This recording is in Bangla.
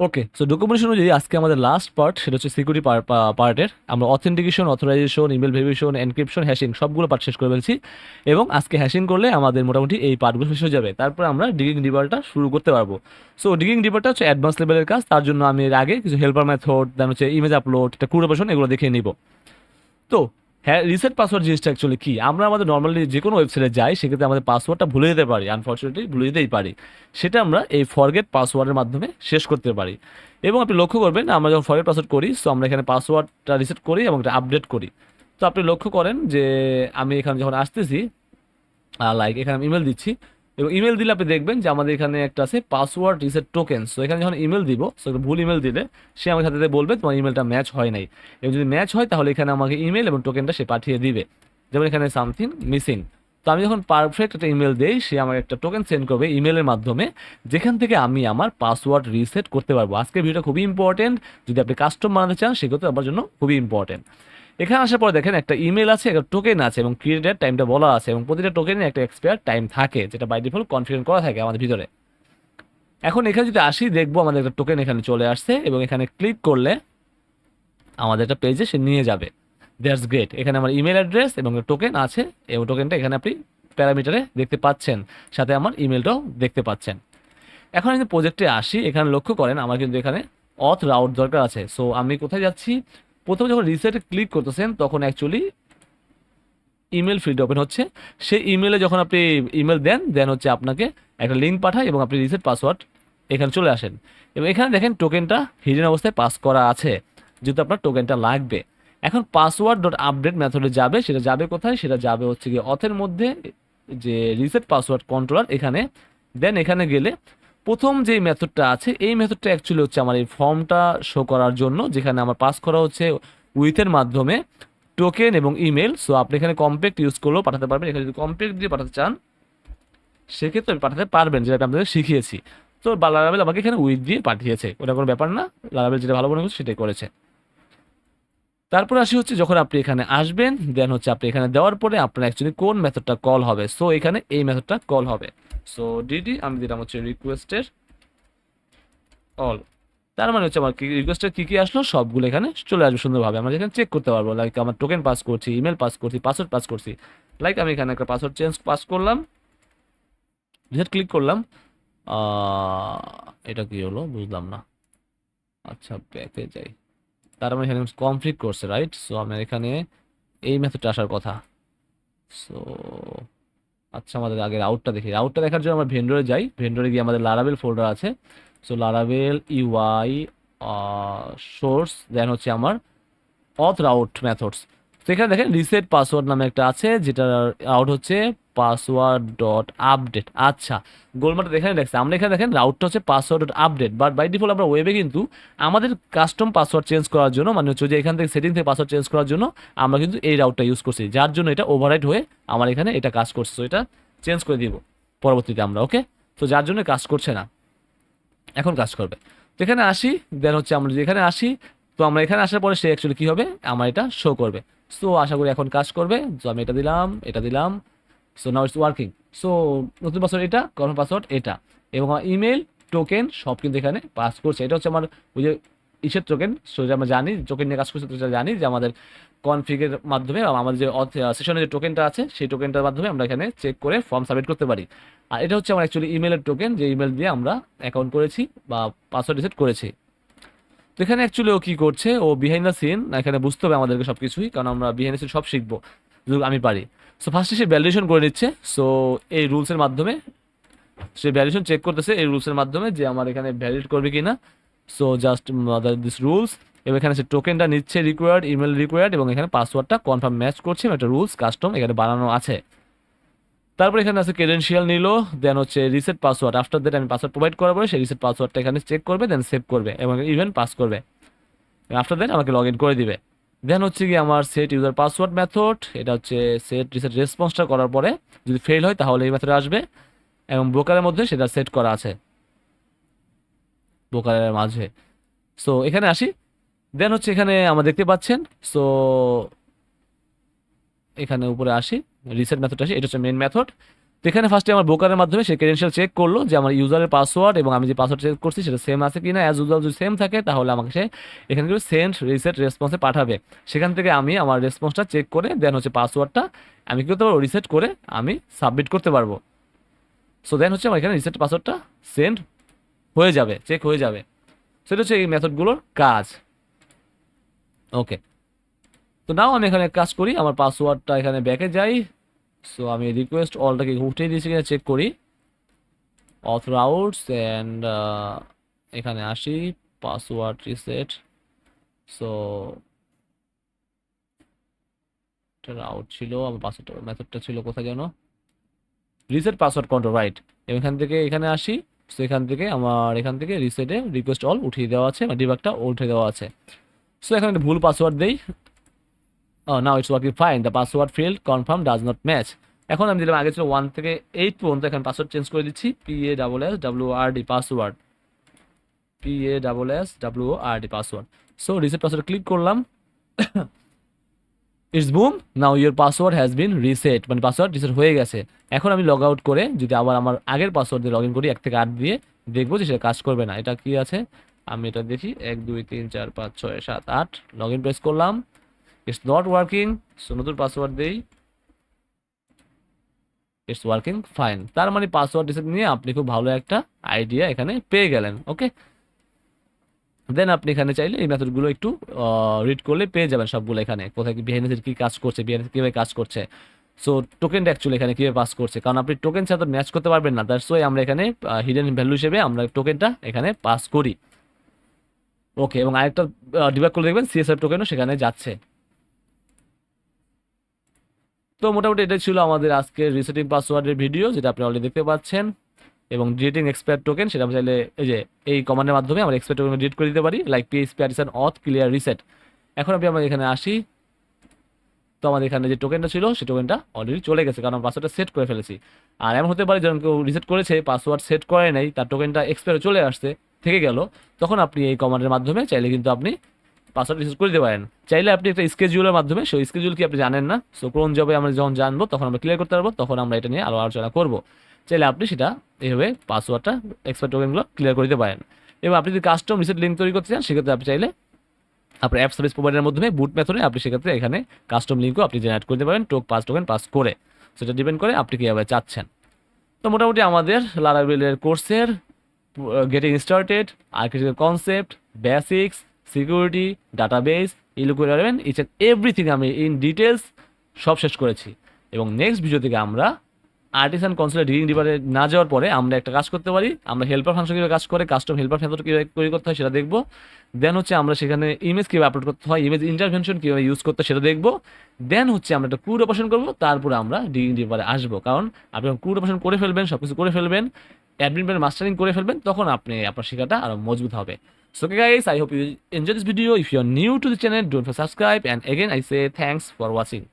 ওকে সো ডকুমেন্টেশন অনুযায়ী আজকে আমাদের লাস্ট পার্ট সেটা হচ্ছে সিকিউরিটি পার্টের আমরা authentication authorization email verification encryption hashing সবগুলো পার্ট শেষ করে ফেলছি। এবং আজকে হ্যাশিং করলে আমাদের মোটামুটি এই পার্টগুলো শেষ হয়ে যাবে। তারপর আমরা ডিগিং ডিবারটা শুরু করতে পারব। সো ডিগিং ডিবারটা হচ্ছে অ্যাডভান্স লেভেলের কাজ। তার জন্য আমি এর আগে কিছু হেল্পার মেথড দেন হচ্ছে ইমেজ আপলোড এটা কুড়োপেশন এগুলো দেখে নিব। তো হ্যাঁ রিসেট পাসওয়ার্ড জিনিসটা অ্যাকচুয়ালি কি? আমরা আমাদের নর্মালি যে কোনো ওয়েবসাইটে যাই, সেক্ষেত্রে আমাদের পাসওয়ার্ডটা ভুলে যেতে পারি। আনফর্চুনেটলি ভুলে যেতেই পারি। সেটা আমরা এই ফরগেট পাসওয়ার্ডের মাধ্যমে শেষ করতে পারি। এবং আপনি লক্ষ্য করবেন, আমরা যখন ফরগেট পাসওয়ার্ড করি সো আমরা এখানে পাসওয়ার্ডটা রিসেট করি এবং এটা আপডেট করি। তো আপনি লক্ষ্য করেন যে, আমি এখানে যখন আসতেছি লাইক এখানে আমি ইমেল দিচ্ছি এবং ইমেল দিলে আপনি দেখবেন যে আমাদের এখানে একটা আছে পাসওয়ার্ড রিসেট টোকেন সো এখানে যখন ইমেল দিব সো ভুল ইমেল দিলে সে আমার সাথে বলবে, তোমার ইমেলটা ম্যাচ হয় নাই। এবং যদি ম্যাচ হয়, তাহলে এখানে আমাকে ইমেল এবং টোকেনটা সে পাঠিয়ে দিবে। যেমন এখানে সামথিং মিসিং তো আমি যখন পারফেক্ট একটা ইমেল দেই, সে আমাকে একটা টোকেন সেন্ড করবে ইমেলের মাধ্যমে, যেখান থেকে আমি আমার পাসওয়ার্ড রিসেট করতে পারব। আজকের ভিডিওটা খুবই ইম্পর্টেন্ট যদি আপনি কাস্টম বানাতে চান, সেক্ষেত্রে আমার জন্য খুবই ইম্পর্টেন্ট এখানে আসার পরে দেখেন একটা ইমেল আছে, একটা টোকেন আছে এবং ক্রিয়েটেড টাইমটা বলা আছে এবং প্রতিটা টোকেনে একটা এক্সপায়ার টাইম থাকে, যেটা বাই ডিফল্ট কনফিগার করা থাকে আমাদের ভিতরে। এখন এখানে যদি আসি, দেখব আমাদের একটা টোকেন এখানে চলে আসছে এবং এখানে ক্লিক করলে আমাদের একটা পেজে সে নিয়ে যাবে। দ্যাটস গ্রেট এখানে আমার ইমেল অ্যাড্রেস এবং টোকেন আছে, এবং টোকেনটা এখানে আপনি প্যারামিটারে দেখতে পাচ্ছেন, সাথে আমার ইমেলটাও দেখতে পাচ্ছেন। এখন যদি প্রজেক্টে আসি, এখানে লক্ষ্য করেন, আমার কিন্তু এখানে অথ রাউট দরকার আছে। সো আমি কোথায় যাচ্ছি? প্রথমে যখন রিসেটে ক্লিক করতেছেন, তখন অ্যাকচুয়ালি ইমেল ফিল্ড ওপেন হচ্ছে। সেই ইমেলে যখন আপনি ইমেল দেন দেন হচ্ছে আপনাকে একটা লিঙ্ক পাঠায় এবং আপনি রিসেট পাসওয়ার্ড এখানে চলে আসেন। এবং এখানে দেখেন টোকেনটা হিডেন অবস্থায় পাস করা আছে, যেহেতু আপনার টোকেনটা লাগবে। এখন পাসওয়ার্ড ডট আপডেট মেথডে যাবে, সেটা যাবে কোথায়? সেটা যাবে হচ্ছে গিয়ে অথের মধ্যে, যে রিসেট পাসওয়ার্ড কন্ট্রোলার এখানে। দেন এখানে গেলে প্রথম যে মেথডটা আছে, এই মেথডটা অ্যাকচুয়ালি হচ্ছে আমার এই ফর্মটা শো করার জন্য, যেখানে আমার পাস করা হচ্ছে উইথের মাধ্যমে টোকেন এবং ইমেল সো আপনি এখানে কম্প্যাক্ট ইউজ করলেও পাঠাতে পারবেন। এখানে যদি কম্প্যাক্ট দিয়ে পাঠাতে চান, সেক্ষেত্রে আপনি পাঠাতে পারবেন, যেটা আমি আপনাদের শিখিয়েছি। তো লারাবেল আমাকে এখানে উইথ দিয়ে পাঠিয়েছে। ওটা কোনো ব্যাপার না। লারাবেল যেটা ভালো মনে করছে, সেটাই করেছে। তারপর আসি হচ্ছে যখন আপনি এখানে আসবেন দেন হচ্ছে আপনি এখানে দেওয়ার পরে আপনার অ্যাকচুয়ালি কোন মেথডটা কল হবে। সো এখানে এই মেথডটা কল হবে। সো ডিডি আমি দিলাম হচ্ছে রিকোয়েস্টের অল তার মানে হচ্ছে আমার রিকোয়েস্টের কী কী আসলো? সবগুলো এখানে চলে আসবে সুন্দরভাবে। আমরা এখানে চেক করতে পারব লাইক আমার টোকেন পাস করছি ইমেল পাস করছি পাসওয়ার্ড পাস করছি। লাইক আমি এখানে একটা পাসওয়ার্ড চেঞ্জ পাস করলাম। রিসেট ক্লিক করলাম। এটা কি হলো? বুঝলাম না। আচ্ছা ব্যাকে যাই। তার মানে এখানে কমপ্লিট করছে রাইট সো আমার এখানে এই মেথডটা আসার কথা। সো আচ্ছা আমাদের আগে রাউটটা দেখি। রাউটটা দেখার জন্য আমরা ভেন্ডরে যাই। ভেন্ডরে গিয়ে আমাদের লারাবেল ফোল্ডার আছে। সো লারাবেল ইউআই সোর্স দেন হচ্ছে আমার অথ রাউট মেথডস তো এখানে দেখেন রিসেট পাসওয়ার্ড নামে একটা আছে, যেটার আউট হচ্ছে পাসওয়ার্ড ডট আপডেট আচ্ছা গোলমাটা এখানে দেখছে আমরা এখানে দেখেন রাউটটা হচ্ছে password dot update but by default আমরা ওয়েবে কিন্তু আমাদের কাস্টম পাসওয়ার্ড চেঞ্জ করার জন্য মানে হচ্ছে যে এখান থেকে সেটিং থেকে পাসওয়ার্ড চেঞ্জ করার জন্য আমরা কিন্তু এই রাউটটা ইউজ করছি, যার জন্য এটা ওভাররাইড হয়ে আমার এখানে এটা কাজ করছে। তো এটা চেঞ্জ করে দিব পরবর্তীতে আমরা ওকে তো যার জন্য কাজ করছে না, এখন কাজ করবে। তো এখানে আসি দেন হচ্ছে আমরা যেখানে আসি, তো আমরা এখানে আসার পরে সে অ্যাকচুয়ালি কী হবে? আমার এটা শো করবে। সো আশা করি এখন কাজ করবে। তো আমি এটা দিলাম এটা দিলাম। So now it's working so নতুন পাসওয়ার্ড এটা কর্ম পাসওয়ার্ড এটা। এবং আমার ইমেল টোকেন সব কিন্তু এখানে পাস করছে। এটা হচ্ছে আমার ওই যে ইসের টোকেন সো যে আমরা জানি টোকেন নিয়ে কাজ করছে, তো জানি যে আমাদের কনফিগের মাধ্যমে আমাদের যে সেশনের যে টোকেনটা আছে, সেই টোকেনটার মাধ্যমে আমরা এখানে চেক করে ফর্ম সাবমিট করতে পারি। আর এটা হচ্ছে আমার অ্যাকচুয়ালি ইমেলের টোকেন যে ইমেল দিয়ে আমরা অ্যাকাউন্ট করেছি বা পাসওয়ার্ড রিসেট করেছি। এখানে অ্যাকচুয়ালি ও কী করছে? ও বিহাইন্ড দ্য সিন এখানে বুঝতে হবে আমাদেরকে সব কিছুই কারণ আমরা বিহাইন্ড দ্য সিন সব শিখব, যদি আমি পারি। সো ফার্স্টে সে ভ্যালুয়েশন করে নিচ্ছে। সো এই রুলসের মাধ্যমে সে ভ্যালুয়েশন চেক করতেছে এই রুলসের মাধ্যমে যে আমার এখানে ভ্যালিড করবে কি না সো জাস্ট দিস রুলস এবং এখানে সে টোকেনটা নিচ্ছে রিকোয়ার্ড ইমেল রিকোয়ার্ড এবং এখানে পাসওয়ার্ডটা কনফার্ম ম্যাচ করছে। একটা রুলস কাস্টম এখানে বানানো আছে। তারপর এখানে আছে ক্রেডেন্সিয়াল নিল দেন হচ্ছে রিসেট পাসওয়ার্ড আফটার দ্যাট আমি পাসওয়ার্ড প্রোভাইড করার পরে সেই রিসেট পাসওয়ার্ডটা এখানে চেক করবে দেন সেভ করবে এবং ইভেন পাস করবে। আফটার দ্যাট আমাকে লগ ইন করে দিবে। দেন হচ্ছে কি আমার সেট ইউজার পাসওয়ার্ড মেথড এটা হচ্ছে সেট রিসেট রেসপন্সটা করার পরে যদি ফেল হয় তাহলে এই মেথডে আসবে এবং ব্রোকারের মধ্যে সেটা সেট করা আছে। ব্রোকারের মাঝে। সো এখানে আসি। দেন হচ্ছে এখানে আমরা দেখতে পাচ্ছেন সো এখানে উপরে আসি রিসেট মেথড আসি, এটা হচ্ছে মেন মেথড তো এখানে ফার্স্টে আমার ব্রোকারের মাধ্যমে সে ক্রেডেন্সিয়াল চেক করল যে আমার ইউজারের পাসওয়ার্ড এবং আমি যে পাসওয়ার্ড চেক করছি সেটা সেম আছে কিনা। অ্যাজ ইউজার যদি সেম থাকে, তাহলে আমাকে সে এখানে কিন্তু সেন্ড রিসেট রেসপন্সে পাঠাবে। সেখান থেকে আমি আমার রেসপন্সটা চেক করে দেন হচ্ছে পাসওয়ার্ডটা আমি কী করতে পারব? রিসেট করে আমি সাবমিট করতে পারব। সো দেন হচ্ছে আমার এখানে রিসেট পাসওয়ার্ডটা সেন্ড হয়ে যাবে চেক হয়ে যাবে। সেটা হচ্ছে এই মেথডগুলোর কাজ। ওকে তো নাও আমি এখানে কাজ করি, আমার পাসওয়ার্ডটা এখানে ব্যাকে যাই। সো আমি রিকোয়েস্ট অলটাকে উঠিয়ে দিয়েছি কিনা চেক করি। অথর আউটস অ্যান্ড এখানে আসি পাসওয়ার্ড রিসেট সো আউট ছিল, আমার পাসওয়ার্ড মেথডটা ছিল কোথায় যেন? রিসেট পাসওয়ার্ড কন্ট্রোল রাইট এখান থেকে এখানে আসি সো এখান থেকে আমার, এখান থেকে রিসেটে রিকোয়েস্ট অল উঠিয়ে দেওয়া আছে বা ডিবাগটা উঠিয়ে দেওয়া আছে। সো এখানে ভুল পাসওয়ার্ড দেই। Now it's working fine the password field confirm does not match এখন আমি দিলাম, আগে ছিল ওয়ান থেকে এইট পর্যন্ত, এখন পাসওয়ার্ড চেঞ্জ করে দিচ্ছি P A double S W R D password P A double S W R D password so reset password click করলাম। It's boom now your password has been reset মানে পাসওয়ার্ড রিসেট হয়ে গেছে। এখন আমি লগ আউট করে যদি আবার আমার আগের পাসওয়ার্ড দিয়ে লগ ইন করি, এক থেকে আট দিয়ে দেখব যে সেটা কাজ করবে না। এটা কি আছে? আমি এটা দেখি, এক, দুই, তিন, চার, পাঁচ, ছয়, সাত, আট লগ ইন প্রেস করলাম। ইটস নট ওয়ার্কিং সো নতুন পাসওয়ার্ড দেই। ইটস ওয়ার্কিং ফাইন তার মানে পাসওয়ার্ড রিসেট নিয়ে আপনি খুব ভালো একটা আইডিয়া এখানে পেয়ে গেলেন ওকে দেন আপনি এখানে চাইলে এই মেথডগুলো একটু রিড করলে পেয়ে যাবেন সবগুলো এখানে। কোথায় কি বিহেন্সের কী কাজ করছে বিহেন্স কীভাবে কাজ করছে। সো টোকেনটা অ্যাকচুয়ালি এখানে কীভাবে পাস করছে? কারণ আপনি টোকেন ছাড়া ম্যাচ করতে পারবেন না। দ্যাটস ওয়াই আমরা এখানে হিডেন ভ্যালু হিসেবে আমরা টোকেনটা এখানে পাস করি। ওকে এবং আরেকটা ডিবাগ করে দেখবেন সিএসএফ টোকেনও সেখানে যাচ্ছে। তো মোটামুটি এটাই ছিল আমাদের আজকের রিসেটিং পাসওয়ার্ডের ভিডিও যেটা আপনি অলরেডি দেখতে পাচ্ছেন। এবং ডিলিটিং এক্সপায়ার টোকেন সেটা আমি চাইলে এই যে, এই কমান্ডের মাধ্যমে আমরা এক্সপায়ার টোকেন ডিট করে দিতে পারি লাইক পিএস প্যারিসন অথ ক্লিয়ার রিসেট এখন আপনি আমরা এখানে আসি। তো আমাদের এখানে যে টোকেনটা ছিল, সেই টোকেনটা অলরেডি চলে গেছে, কারণ পাসওয়ার্ডটা সেট করে ফেলেছি। আর এমন হতে পারে যখন কেউ রিসেট করেছে পাসওয়ার্ড সেট করে নাই, তার টোকেনটা এক্সপায়ার চলে আসছে, থেকে গেল, তখন আপনি এই কমান্ডের মাধ্যমে চাইলে কিন্তু আপনি পাসওয়ার্ড রিসেট করে দিতে পারেন। চাইলে আপনি একটা স্কেজুলের মাধ্যমে, সেই স্কেজুল কি আপনি জানেন না সো কোন জবে আমরা যখন জানব, তখন আমরা ক্লিয়ার করতে পারব, তখন আমরা এটা নিয়ে আরও আলোচনা করব। চাইলে আপনি সেটা এইভাবে পাসওয়ার্ডটা এক্সপার্ট টোকেনগুলো ক্লিয়ার করে দিতে পারেন। এবং আপনি যদি কাস্টম রিসেট লিঙ্ক তৈরি করতে চান, সেক্ষেত্রে আপনি চাইলে আপনার অ্যাপ সার্ভিস প্রোভাইডারের মাধ্যমে বুট মেথডে আপনি সেক্ষেত্রে এখানে কাস্টম লিঙ্কও আপনি জেনারেট করতে পারেন টোক পাস টোকেন পাস করে। সেটা ডিপেন্ড করে আপনি কীভাবে চাচ্ছেন। তো মোটামুটি আমাদের লারাবিলের কোর্সের getting started architecture concept basics security, database eloquent each and everything আমি ইন ডিটেলস সব শেষ করেছি। এবং নেক্সট ভিডিও থেকে আমরা আর্টিসান কনসুলেট রিডিং ডিপার্টে না যাওয়ার পরে আমরা একটা কাজ করতে পারি। আমরা হেল্পার ফাংশন কীভাবে কাজ করে কাস্টম হেল্পার মেথড কীভাবে তৈরি করতে হয় সেটা দেখব। দেন হচ্ছে আমরা সেখানে ইমেজ কীভাবে আপলোড করতে হয় ইমেজ ইন্টারভেনশন কীভাবে ইউজ করতে সেটা দেখব। দেন হচ্ছে আমরা একটা কুড অপারেশন করব, তারপরে আমরা ডিডিং ডিপারে আসব। কারণ আপনি যখন কুড অপারেশন করে ফেলবেন সব কিছু করে ফেলবেন অ্যাডমিন মাস্টারিং করে ফেলবেন, তখন আপনি আপনার শেখাটা আরও মজবুত হবে। So okay guys, I hope you enjoy this video. If you are new to the channel, don't forget to subscribe and again I say thanks for watching.